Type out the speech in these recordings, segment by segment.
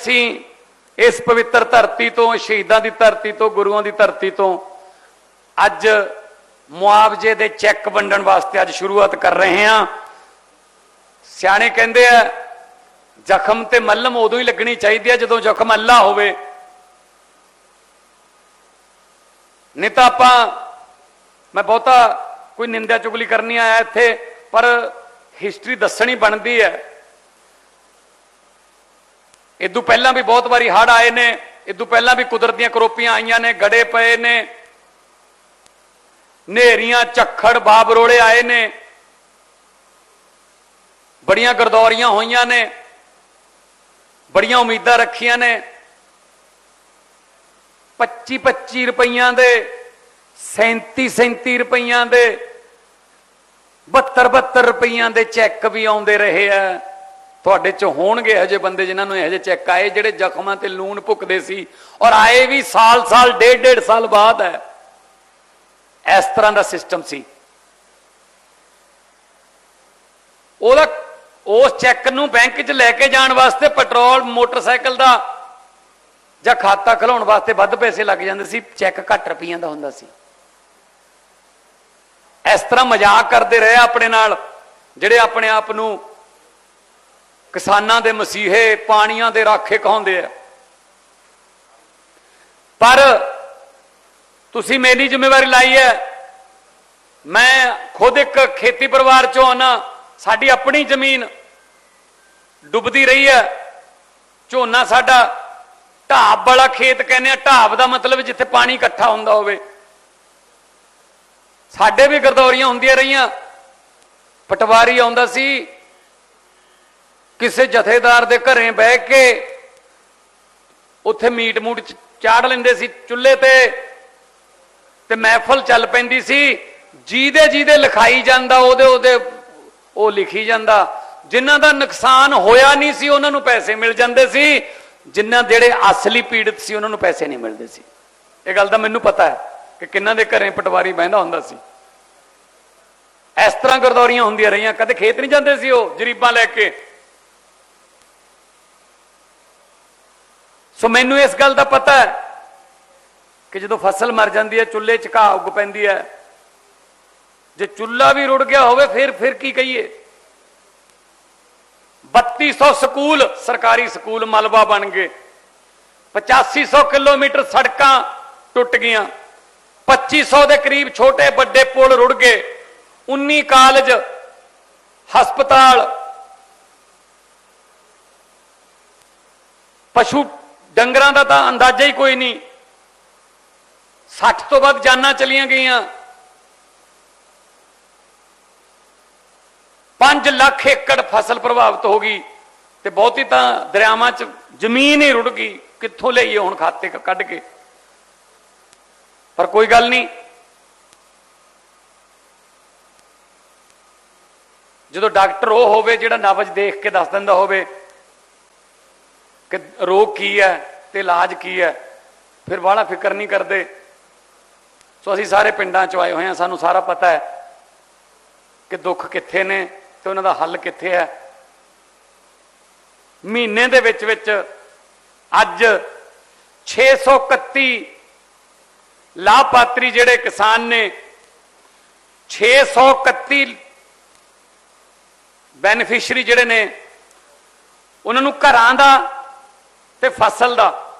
ਅਸੀਂ ਇਸ ਪਵਿੱਤਰ ਧਰਤੀ ਤੋਂ, ਸ਼ਹੀਦਾਂ ਦੀ ਧਰਤੀ ਤੋਂ, ਗੁਰੂਆਂ ਦੀ ਧਰਤੀ ਤੋਂ। ਅੱਜ ਮੁਆਵਜ਼ੇ ਦੇ ਚੈੱਕ ਵੰਡਣ ਵਾਸਤੇ ਅੱਜ ਸ਼ੁਰੂਆਤ ਕਰ ਰਹੇ ਹਾਂ। ਸਿਆਣੇ ਕਹਿੰਦੇ ਆ, ਜ਼ਖਮ ਤੇ ਮੱਲਮ ਉਦੋਂ ਹੀ ਲੱਗਣੀ ਚਾਹੀਦੀ ਹੈ ਜਦੋਂ ਜ਼ਖਮ ਅੱਲਾ ਹੋਵੇ। ਨਹੀਂ ਤਾਂ ਆਪਾਂ, ਮੈਂ ਬਹੁਤਾ ਕੋਈ ਨਿੰਦਿਆ ਚੁਗਲੀ ਕਰਨੀ ਆਇਆ ਇੱਥੇ, ਪਰ ਹਿਸਟਰੀ ਦੱਸਣੀ ਬਣਦੀ ਹੈ। ਇਦੋਂ ਪਹਿਲਾਂ ਵੀ ਬਹੁਤ ਵਾਰੀ ਹੜ ਆਏ ਨੇ, ਇਦੋਂ ਪਹਿਲਾਂ ਵੀ ਕੁਦਰਤ ਦੀਆਂ ਕਰੋਪੀਆਂ ਆਈਆਂ ਨੇ, ਗੜੇ ਪਏ ਨੇ। ਨੇਰੀਆਂ ਝੱਖੜ, ਬਾਬਰੋਲੇ ਆਏ ਨੇ। ਬੜੀਆਂ ਗਰਦੌਰੀਆਂ ਹੋਈਆਂ ਨੇ, ਬੜੀਆਂ ਉਮੀਦਾਂ ਰੱਖੀਆਂ ਨੇ। 25 25 ਰੁਪਈਆਂ ਦੇ 37 37 ਰੁਪਈਆਂ ਦੇ 72 72 ਰੁਪਈਆਂ ਦੇ ਚੈੱਕ ਵੀ ਆਉਂਦੇ ਰਹੇ ਆ। ਤੁਹਾਡੇ ਚ ਹੋਣਗੇ ਹਜੇ ਬੰਦੇ ਜਿਨ੍ਹਾਂ ਨੂੰ ਇਹੋ ਜਿਹੇ ਚੈੱਕ ਆਏ, ਜਿਹੜੇ ਜ਼ਖਮਾਂ ਤੇ ਲੂਣ ਭੁੱਕਦੇ ਸੀ ਔਰ ਆਏ ਵੀ ਸਾਲ ਸਾਲ, ਡੇਢ ਡੇਢ ਸਾਲ ਬਾਅਦ ਹੈ। ਇਸ ਤਰ੍ਹਾਂ ਦਾ ਸਿਸਟਮ ਸੀ। ਉਹਦਾ ਉਸ ਚੈੱਕ ਨੂੰ ਬੈਂਕ 'ਚ ਲੈ ਕੇ ਜਾਣ ਵਾਸਤੇ ਪੈਟਰੋਲ, ਮੋਟਰਸਾਈਕਲ ਦਾ ਜਾਂ ਖਾਤਾ ਖਲਾਉਣ ਵਾਸਤੇ ਵੱਧ ਪੈਸੇ ਲੱਗ ਜਾਂਦੇ ਸੀ, ਚੈੱਕ ਘੱਟ ਰੁਪਈਆਂ ਦਾ ਹੁੰਦਾ ਸੀ। ਇਸ ਤਰ੍ਹਾਂ ਮਜ਼ਾਕ ਕਰਦੇ ਰਹੇ ਆਪਣੇ ਨਾਲ, ਜਿਹੜੇ ਆਪਣੇ ਆਪ ਨੂੰ ਕਿਸਾਨਾਂ ਦੇ ਮਸੀਹੇ ਪਾਣੀਆਂ ਦੇ ਰਾਖੇ ਕਹਾਉਂਦੇ ਆ। ਪਰ ਤੁਸੀਂ ਮੇਰੀ ਜ਼ਿੰਮੇਵਾਰੀ ਲਾਈ ਹੈ। ਮੈਂ ਖੁਦ ਇੱਕ ਖੇਤੀ ਪਰਿਵਾਰ ਚੋਂ ਆਣਾ ਸਾਡੀ ਆਪਣੀ ਜ਼ਮੀਨ ਡੁੱਬਦੀ ਰਹੀ ਹੈ। ਝੋਨਾ ਸਾਡਾ ਢਾਬ ਵਾਲਾ ਖੇਤ ਕਹਿੰਦੇ ਆ, ਢਾਬ ਦਾ ਮਤਲਬ ਜਿੱਥੇ ਪਾਣੀ ਇਕੱਠਾ ਹੁੰਦਾ ਹੋਵੇ। ਸਾਡੇ ਵੀ ਗਰਦੌਰੀਆਂ ਹੁੰਦੀਆਂ ਰਹੀਆਂ। ਪਟਵਾਰੀ ਆਉਂਦਾ ਸੀ ਕਿਸੇ ਜਥੇਦਾਰ ਦੇ ਘਰੇ ਬਹਿ ਕੇ ਉੱਥੇ ਮੀਟ ਮੂਟ ਚਾੜ ਲੈਂਦੇ ਸੀ ਚੁੱਲ੍ਹੇ ਤੇ ਤੇ ਮਹਿਫਲ ਚੱਲ ਪੈਂਦੀ ਸੀ। ਜਿਹਦੇ ਜਿਹਦੇ ਲਿਖਾਈ ਜਾਂਦਾ, ਉਹਦੇ ਉਹਦੇ ਉਹ ਲਿਖੀ ਜਾਂਦਾ। ਜਿਨ੍ਹਾਂ ਦਾ ਨੁਕਸਾਨ ਹੋਇਆ ਨਹੀਂ ਸੀ, ਉਹਨਾਂ ਨੂੰ ਪੈਸੇ ਮਿਲ ਜਾਂਦੇ ਸੀ। ਜਿਨ੍ਹਾਂ ਜਿਹੜੇ ਅਸਲੀ ਪੀੜਤ ਸੀ, ਉਹਨਾਂ ਨੂੰ ਪੈਸੇ ਨਹੀਂ ਮਿਲਦੇ ਸੀ। ਇਹ ਗੱਲ ਦਾ ਮੈਨੂੰ ਪਤਾ ਹੈ ਕਿ ਕਿੰਨਾਂ ਦੇ ਘਰੇ ਪਟਵਾਰੀ ਬਹਿੰਦਾ ਹੁੰਦਾ ਸੀ। ਇਸ ਤਰ੍ਹਾਂ ਗਰਦੌਰੀਆਂ ਹੁੰਦੀਆਂ ਰਹੀਆਂ, ਕਦੇ ਖੇਤ ਨਹੀਂ ਜਾਂਦੇ ਸੀ ਉਹ, ਜਰੀਬਾਂ ਲੈ ਕੇ। ਸੋ ਮੈਨੂੰ ਇਸ ਗੱਲ ਦਾ ਪਤਾ ਹੈ ਕਿ ਜਦੋਂ ਫਸਲ ਮਰ ਜਾਂਦੀ ਹੈ, ਚੁੱਲ੍ਹੇ 'ਚ ਘਾਹ ਉੱਗ ਪੈਂਦੀ ਹੈ। ਜੇ ਚੁੱਲ੍ਹਾ ਵੀ ਰੁੜ ਗਿਆ ਹੋਵੇ, ਫਿਰ ਫਿਰ ਕੀ ਕਹੀਏ? 3200 ਸਕੂਲ ਸਰਕਾਰੀ ਸਕੂਲ ਮਲਬਾ ਬਣ ਗਏ। 8500 ਕਿਲੋਮੀਟਰ ਸੜਕਾਂ ਟੁੱਟ ਗਈਆਂ। 2500 ਦੇ ਕਰੀਬ ਛੋਟੇ ਵੱਡੇ ਪੁਲ ਰੁੜ ਗਏ। 19 ਕਾਲਜ, ਹਸਪਤਾਲ, ਪਸ਼ੂ ਡੰਗਰਾਂ ਦਾ ਤਾਂ ਅੰਦਾਜ਼ਾ ਹੀ ਕੋਈ ਨਹੀਂ। 60 ਤੋਂ ਵੱਧ ਜਾਨਾਂ ਚਲੀਆਂ ਗਈਆਂ। 5 ਲੱਖ ਏਕੜ ਫਸਲ ਪ੍ਰਭਾਵਿਤ ਹੋ ਗਈ ਤੇ ਬਹੁਤੀ ਤਾਂ ਦਰਿਆਵਾਂ 'ਚ ਜ਼ਮੀਨ ਹੀ ਰੁੜ ਗਈ। ਕਿੱਥੋਂ ਲਈਏ ਹੁਣ ਖਾਤੇ ਕੱਢ ਕੇ? ਪਰ ਕੋਈ ਗੱਲ ਨਹੀਂ। ਜਦੋਂ ਡਾਕਟਰ ਉਹ ਹੋਵੇ ਜਿਹੜਾ ਨਬਜ ਦੇਖ ਕੇ ਦੱਸ ਦਿੰਦਾ ਹੋਵੇ ਕਿ ਰੋਗ ਕੀ ਹੈ ਤੇ ਇਲਾਜ ਕੀ ਹੈ, ਫਿਰ ਬਾਹਲਾ ਫਿਕਰ ਨਹੀਂ ਕਰਦੇ। ਸੋ ਅਸੀਂ ਸਾਰੇ ਪਿੰਡਾਂ ਚ ਆਏ ਹੋਏ ਹਾਂ, ਸਾਨੂੰ ਸਾਰਾ ਪਤਾ ਹੈ ਕਿ ਦੁੱਖ ਕਿੱਥੇ ਨੇ ਤੇ ਉਹਨਾਂ ਦਾ ਹੱਲ ਕਿੱਥੇ ਹੈ। ਮਹੀਨੇ ਦੇ ਵਿੱਚ ਵਿੱਚ ਅੱਜ 631 ਲਾਭਪਾਤਰੀ ਜਿਹੜੇ ਕਿਸਾਨ ਨੇ 631 ਬੈਨੀਫੀਸ਼ੀਅਰੀ ਜਿਹੜੇ ਨੇ, ਉਹਨਾਂ ਨੂੰ ਘਰਾਂ ਦਾ ਤੇ ਫਸਲ ਦਾ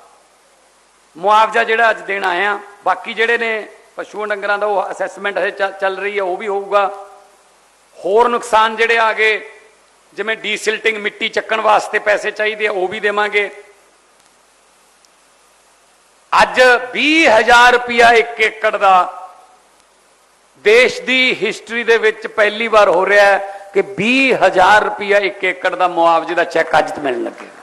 ਮੁਆਵਜ਼ਾ ਜਿਹੜਾ ਅੱਜ ਦੇਣ ਆਇਆ ਬਾਕੀ ਜਿਹੜੇ ਨੇ ਪਸ਼ੂਆਂ ਡੰਗਰਾਂ ਦਾ ਉਹ ਅਸੈਸਮੈਂਟ ਹਜੇ ਚੱਲ- ਚੱਲ ਰਹੀ ਹੈ ਉਹ ਵੀ ਹੋਊਗਾ। ਹੋਰ ਨੁਕਸਾਨ ਜਿਹੜੇ ਆ ਗਏ, ਜਿਵੇਂ ਡੀਸਿਲਟਿੰਗ ਮਿੱਟੀ ਚੱਕਣ ਵਾਸਤੇ ਪੈਸੇ ਚਾਹੀਦੇ ਆ, ਉਹ ਵੀ ਦੇਵਾਂਗੇ। ਅੱਜ 20000 ਰੁਪਿਆ ਇੱਕ ਏਕੜ ਦਾ ਦੇਸ਼ ਦੀ ਹਿਸਟਰੀ ਦੇ ਵਿੱਚ ਪਹਿਲੀ ਵਾਰ ਹੋ ਰਿਹਾ ਹੈ ਕਿ 20000 ਰੁਪਿਆ ਇੱਕ ਏਕੜ ਦਾ ਮੁਆਵਜ਼ੇ ਦਾ ਚੈੱਕ ਅੱਜ ਮਿਲਣ ਲੱਗੇਗਾ।